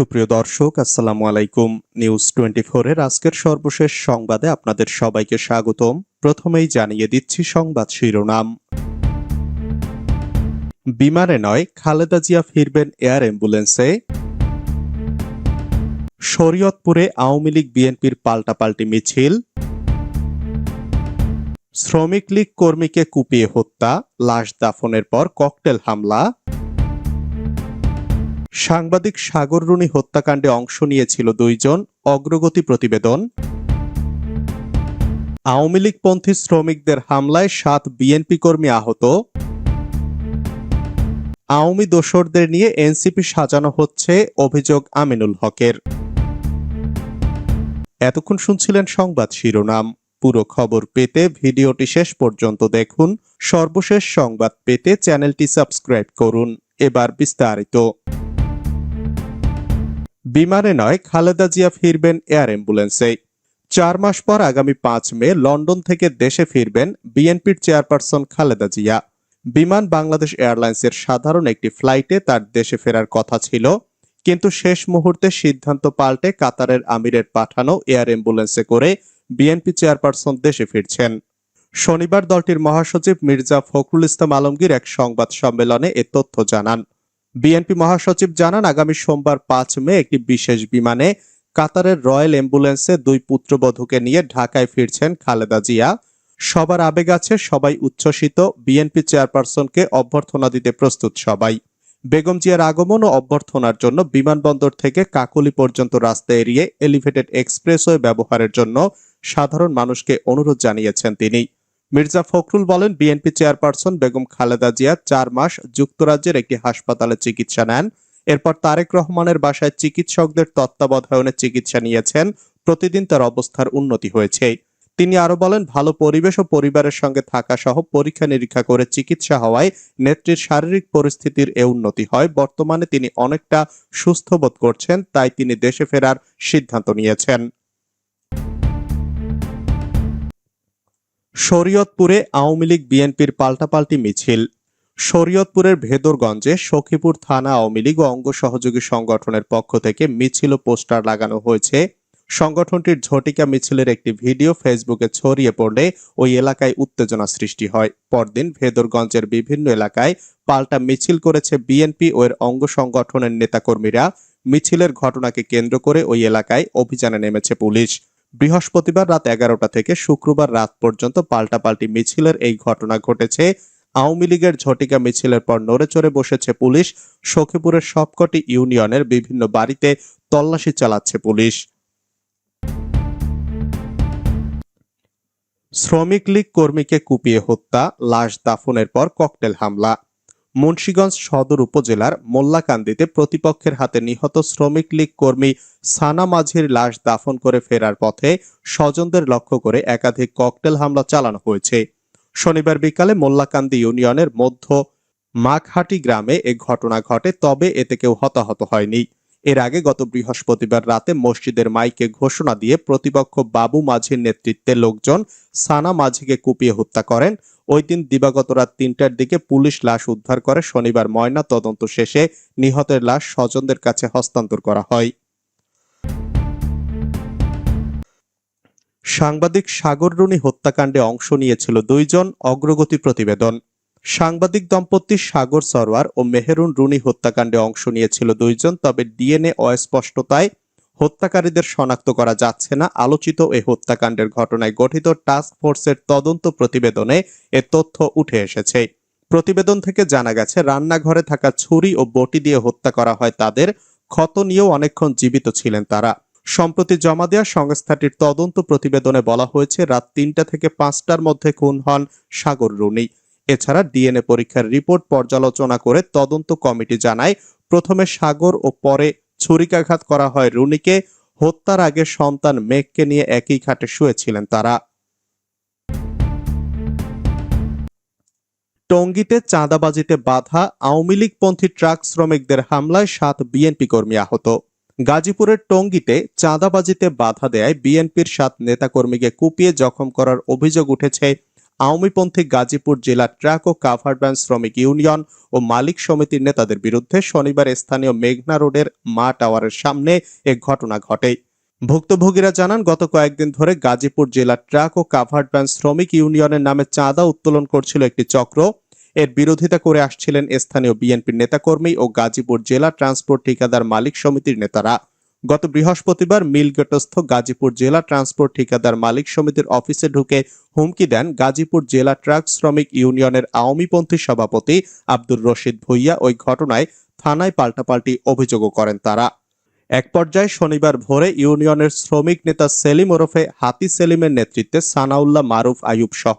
সুপ্রিয় দর্শক, আসসালামু আলাইকুম। নিউজ টোয়েন্টি এর আজকের সর্বশেষ সংবাদে আপনাদের সবাইকে স্বাগতম। প্রথমেই জানিয়ে দিচ্ছি সংবাদ শিরোনাম। বিমানে নয়, খালেদা জিয়া ফিরবেন এয়ার অ্যাম্বুলেন্সে। শরীয়তপুরে আওয়ামী লীগ বিএনপির পাল্টাপাল্টি মিছিল। শ্রমিক লীগ কর্মীকে কুপিয়ে হত্যা, লাশ দাফনের পর ককটেল হামলা। সাংবাদিক সাগর রুনি হত্যাকাণ্ডে অংশ নিয়েছিল দুইজন অগ্রগতি প্রতিবেদন। আওয়ামী লীগপন্থী শ্রমিকদের হামলায় সাত বিএনপি কর্মী আহত। আওয়ামী দোসরদের নিয়ে এনসিপি সাজানো হচ্ছে অভিযোগ আমিনুল হকের। এতক্ষণ শুনছিলেন সংবাদ শিরোনাম। পুরো খবর পেতে ভিডিওটি শেষ পর্যন্ত দেখুন। সর্বশেষ সংবাদ পেতে চ্যানেলটি সাবস্ক্রাইব করুন। এবার বিস্তারিত। বিমানে নয়, খালেদা জিয়া ফিরবেন এয়ার অ্যাম্বুলেন্সে চার মাস পর আগামী পাঁচ মে লন্ডন থেকে দেশে ফিরবেন বিএনপির চেয়ারপারসন খালেদা জিয়া। বিমান বাংলাদেশ এয়ারলাইন্সের সাধারণ একটি ফ্লাইটে তার দেশে ফেরার কথা ছিল, কিন্তু শেষ মুহূর্তে সিদ্ধান্ত পাল্টে কাতারের আমিরের পাঠানো এয়ার অ্যাম্বুলেন্সে করে বিএনপি চেয়ারপারসন দেশে ফিরছেন। শনিবার দলটির মহাসচিব মির্জা ফখরুল ইসলাম আলমগীর এক সংবাদ সম্মেলনে এ তথ্য জানান। বিএনপি মহাসচিব জানান, আগামী সোমবার পাঁচ মে একটি বিশেষ বিমানে কাতারের রয়্যাল অ্যাম্বুলেন্সে দুই পুত্রবধূকে নিয়ে ঢাকায় ফিরছেন খালেদা জিয়া। সবার আবেগ আছে, সবাই উচ্ছ্বসিত। বিএনপি চেয়ারপারসনকে অভ্যর্থনা দিতে প্রস্তুত সবাই। বেগম জিয়ার আগমন ও অভ্যর্থনার জন্য বিমানবন্দর থেকে কাকলি পর্যন্ত রাস্তা এড়িয়ে এলিভেটেড এক্সপ্রেসওয়ে ব্যবহারের জন্য সাধারণ মানুষকে অনুরোধ জানিয়েছেন তিনি। মির্জা ফখরুল বলেন, বিএনপি চেয়ারপারসন বেগম খালেদা জিয়া চার মাস যুক্তরাজ্যের একটি হাসপাতালে চিকিৎসা নেন। এরপর তারেক রহমানের বাসায় চিকিৎসকদের তত্ত্বাবধায়নে চিকিৎসা নিয়েছেন। প্রতিদিন তার অবস্থার উন্নতি হয়েছে। তিনি আরও বলেন, ভালো পরিবেশ ও পরিবারের সঙ্গে থাকা সহ পরীক্ষা নিরীক্ষা করে চিকিৎসা হওয়ায় নেত্রীর শারীরিক পরিস্থিতির এ উন্নতি হয়। বর্তমানে তিনি অনেকটা সুস্থ বোধ করছেন, তাই তিনি দেশে ফেরার সিদ্ধান্ত নিয়েছেন। শরীয়তপুরে আওয়ামী লীগ বিএনপির পাল্টাপাল্টি মিছিল। শরীয়তপুরের ভেদরগঞ্জে সখীপুর থানা আওয়ামী লীগ ও অঙ্গ সহযোগী সংগঠনের পক্ষ থেকে মিছিল ও পোস্টার লাগানো হয়েছে। সংগঠনটির ঝটিকা মিছিলের একটি ভিডিও ফেসবুকে ছড়িয়ে পড়লে ওই এলাকায় উত্তেজনা সৃষ্টি হয়। পরদিন ভেদরগঞ্জের বিভিন্ন এলাকায় পাল্টা মিছিল করেছে বিএনপি ও এর অঙ্গ সংগঠনের নেতাকর্মীরা। মিছিলের ঘটনাকে কেন্দ্র করে ওই এলাকায় অভিযানে নেমেছে পুলিশ। বৃহস্পতিবার রাত এগারোটা থেকে শুক্রবার রাত পর্যন্ত পাল্টাপাল্টি মিছিলের এই ঘটনা ঘটেছে। আওয়ামী লীগের ঝটিকা মিছিলের পর নড়েচড়ে বসেছে পুলিশ। সখীপুরের সবকটি ইউনিয়নের বিভিন্ন বাড়িতে তল্লাশি চালাচ্ছে পুলিশ। শ্রমিক লীগ কর্মীকে কুপিয়ে হত্যা, লাশ দাফনের পর ককটেল হামলা। মুন্সীগঞ্জ সদর উপজেলার মোল্লাকান্দিতে প্রতিপক্ষের হাতে নিহত শ্রমিক লীগ কর্মী সানা মাঝির লাশ দাফন করে ফেরার পথে স্বজনদের লক্ষ্য করে একাধিক ককটেল হামলা চালানো হয়েছে। শনিবার বিকালে মোল্লাকান্দি ইউনিয়নের মধ্য মাঘহাটি গ্রামে এ ঘটনা ঘটে, তবে এতে কেউ হতাহত হয়নি। এর আগে গত বৃহস্পতিবার রাতে মসজিদের মাইকে ঘোষণা দিয়ে প্রতিপক্ষ বাবু মাঝির নেতৃত্বে লোকজন সানা মাঝিকে কুপিয়ে হত্যা করেন। ওই দিন দিবাগত রাত তিনটার দিকে পুলিশ লাশ উদ্ধার করে শনিবার ময়না তদন্ত শেষে নিহতের লাশ স্বজনদের কাছে হস্তান্তর করা হয়। সাংবাদিক সাগর রুনি হত্যাকাণ্ডে অংশ নিয়েছিল দুইজন অগ্রগতি প্রতিবেদন। সাংবাদিক দম্পতি সাগর সরওয়ার ও মেহেরুন রুনি হত্যাকাণ্ডে অংশ নিয়েছিল দুইজন, তবে ডিএনএ অস্পষ্টতায় হত্যাকারীদের শনাক্ত করা যাচ্ছে না। আলোচিত এই হত্যাকাণ্ডের ঘটনায় গঠিত টাস্ক ফোর্সের তদন্ত প্রতিবেদনে এ তথ্য উঠে এসেছে। প্রতিবেদন থেকে জানা গেছে, রান্নাঘরে থাকা ছুরি ও বটি দিয়ে হত্যা করা হয় তাদের, ক্ষত নিয়েও অনেকক্ষণ জীবিত ছিলেন তারা। সম্প্রতি জমা দেওয়া সংস্থাটির তদন্ত প্রতিবেদনে বলা হয়েছে, রাত তিনটা থেকে পাঁচটার মধ্যে খুন হন সাগর রুনি। এছাড়া ডিএনএ পরীক্ষার রিপোর্ট পর্যালোচনা করে তদন্ত কমিটি জানায়, প্রথমে সাগর ও পরে ছুরিকাঘাত করা হয় রুনিকে। হত্যার আগে সন্তান মেঘকে নিয়ে একই খাটে শুয়েছিলেন তারা। টঙ্গীতে চাঁদাবাজিতে বাধা, আওয়ামী লীগপন্থী ট্রাক শ্রমিকদের হামলায় সাত বিএনপি কর্মী আহত। গাজীপুরের টঙ্গীতে চাঁদাবাজিতে বাধা দেয় বিএনপির সাত নেতাকর্মীকে কুপিয়ে জখম করার অভিযোগ উঠেছে আওয়ামীপন্থী গাজীপুর জেলা ট্রাক ও কাভার্ড ভ্যান শ্রমিক ইউনিয়ন ও মালিক সমিতির নেতাদের বিরুদ্ধে শনিবার স্থানীয় মেঘনা রোডের মা টাওয়ারের সামনে এ ঘটনা ঘটে। ভুক্তভোগীরা জানান, গত কয়েকদিন ধরে গাজীপুর জেলা ট্রাক ও কাভার্ড ভ্যান শ্রমিক ইউনিয়নের নামে চাঁদা উত্তোলন করছিল একটি চক্র। এর বিরোধিতা করে আসছিলেন স্থানীয় বিএনপির নেতাকর্মী ও গাজীপুর জেলা ট্রান্সপোর্ট ঠিকাদার মালিক সমিতির নেতারা। গত বৃহস্পতিবার মিলগেটস্থ গাজীপুর জেলা ট্রান্সপোর্ট ঠিকাদার মালিক সমিতির অফিসে ঢুকে হুমকি দেন গাজীপুর জেলা ট্রাক শ্রমিক ইউনিয়নের আওয়ামীপন্থী সভাপতি আব্দুর রশিদ ভুইয়া। ওই ঘটনায় থানায় পাল্টাপাল্টি অভিযোগও করেন তারা। এক পর্যায়ে শনিবার ভোরে ইউনিয়নের শ্রমিক নেতা সেলিম ওরফে হাতি সেলিমের নেতৃত্বে সানাউল্লাহ মারুফ আয়ুব সহ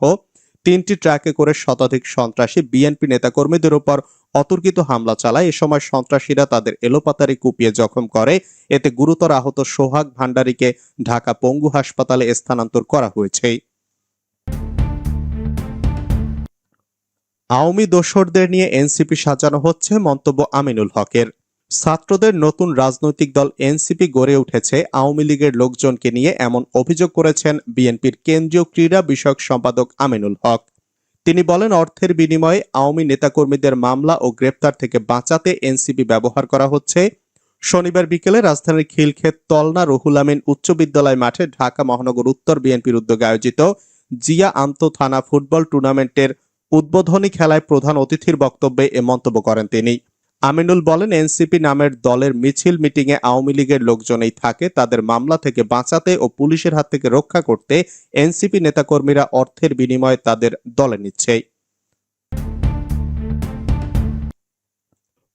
তিনটি ট্রাকে করে শতাধিক সন্ত্রাসী বিএনপি নেতাকর্মীদের উপর অতর্কিত হামলা চালায়। এ সময় সন্ত্রাসীরা তাদের এলোপাতারি কুপিয়ে জখম করে। এতে গুরুতর আহত সোহাগ ভান্ডারীকে ঢাকা পঙ্গু হাসপাতালে স্থানান্তর করা হয়েছে। আওয়ামী দোসরদের নিয়ে এনসিপি সাজানো হচ্ছে মন্তব্য আমিনুল হকের। ছাত্রদের নতুন রাজনৈতিক দল এনসিপি গড়ে উঠেছে। আওয়ামী লীগের লোকজনকে নিয়ে এমন অভিযোগ করেছেন বিএনপির কেন্দ্রীয় ক্রীড়া বিষয়ক সম্পাদক আমিনুল হক। তিনি বলেন, অর্থের বিনিময়ে আওয়ামী নেতাকর্মীদের মামলা ও গ্রেপ্তার থেকে বাঁচাতে এনসিবি ব্যবহার করা হচ্ছে। শনিবার বিকেলে রাজধানীর খিলক্ষেত তলনা রহুল আমিন উচ্চ বিদ্যালয় মাঠে ঢাকা মহানগর উত্তর বিএনপির উদ্যোগে আয়োজিত জিয়া আন্ত থানা ফুটবল টুর্নামেন্টের উদ্বোধনী খেলায় প্রধান অতিথির বক্তব্যে এ মন্তব্য করেন তিনি। আমিনুল বলেন, এনসিপি নামের দলের মিছিল মিটিংয়ে আওয়ামী লীগের লোকজনেই থাকে। তাদের মামলা থেকে বাঁচাতে ও পুলিশের হাত থেকে রক্ষা করতে এনসিপি নেতাকর্মীরা অর্থের বিনিময়ে তাদের দলে নিচ্ছে।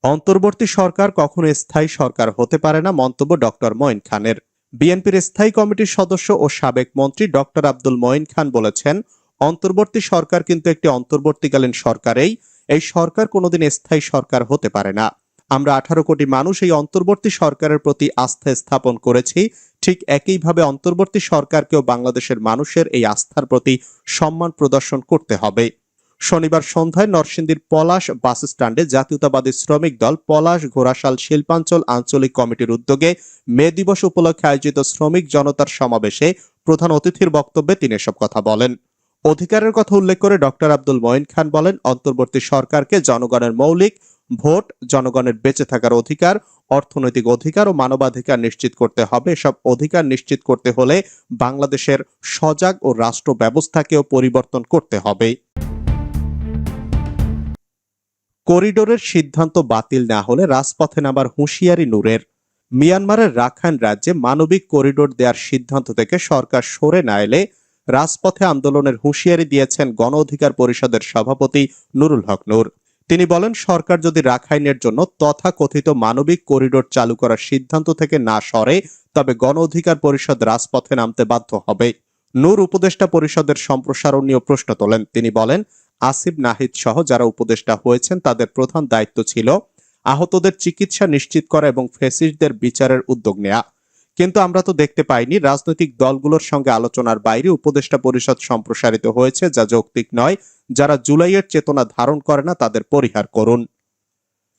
অন্তর্বর্তী সরকার কখনো স্থায়ী সরকার হতে পারে না, মন্তব্য ডক্টর মঈন খানের। বিএনপির স্থায়ী কমিটির সদস্য ও সাবেক মন্ত্রী ডক্টর আব্দুল মঈন খান বলেছেন, অন্তর্বর্তী সরকার কিন্তু একটি অন্তর্বর্তীকালীন সরকারেই এই সরকার কোনোদিন স্থায়ী সরকার হতে পারে না। আমরা আঠারো কোটি মানুষ এই অন্তর্বর্তী সরকারের প্রতি আস্থা স্থাপন করেছি। ঠিক একইভাবে অন্তর্বর্তী সরকারকেও বাংলাদেশের মানুষের এই আস্থার প্রতি সম্মান প্রদর্শন করতে হবে। শনিবার সন্ধ্যায় নরসিংদীর পলাশ বাস স্ট্যান্ডে জাতীয়তাবাদী শ্রমিক দল পলাশ ঘোড়াশাল শিল্পাঞ্চল আঞ্চলিক কমিটির উদ্যোগে মে দিবস উপলক্ষে আয়োজিত শ্রমিক জনতার সমাবেশে প্রধান অতিথির বক্তব্যে তিনি এসব কথা বলেন। অধিকারের কথা উল্লেখ করে ডক্টর আব্দুল মঈন খান বলেন, অন্তর্বর্তী সরকারকে জনগণের মৌলিক ভোট, জনগণের বেঁচে থাকার অধিকার, অর্থনৈতিক অধিকার ও মানবাধিকার নিশ্চিত করতে হবে। এসব অধিকার নিশ্চিত করতে হলে বাংলাদেশের সজাগ ও রাষ্ট্র ব্যবস্থাকেও পরিবর্তন করতে হবে। করিডোরের সিদ্ধান্ত বাতিল না হলে রাজপথে নামার হুঁশিয়ারি নূরের। মিয়ানমারের রাখাইন রাজ্যে মানবিক করিডোর দেওয়ার সিদ্ধান্ত থেকে সরকার সরে না এলে রাজপথে আন্দোলনের হুঁশিয়ারি দিয়েছেন গণ অধিকার পরিষদের সভাপতি নুরুল হক নূর। তিনি বলেন, সরকার যদি রাখাইনের জন্য তথাকথিত মানবিক করিডোর চালু করার সিদ্ধান্ত থেকে না সরে, তবে গণ অধিকার পরিষদ রাজপথে নামতে বাধ্য হবে। নূর উপদেষ্টা পরিষদের সম্প্রসারণ নিয়ে প্রশ্ন তোলেন। তিনি বলেন, আসিফ নাহিদ সহ যারা উপদেষ্টা হয়েছেন, তাদের প্রধান দায়িত্ব ছিল আহতদের চিকিৎসা নিশ্চিত করা এবং ফেসিস্টদের বিচারের উদ্যোগ নেয়া। কিন্তু আমরা তো দেখতে পাইনি, রাজনৈতিক দলগুলোর সঙ্গে আলোচনার বাইরে উপদেষ্টা পরিষদ সম্প্রসারিত হয়েছে, যা যৌক্তিক নয়। যারা জুলাইয়ের চেতনা ধারণ করে না, তাদের পরিহার করুন।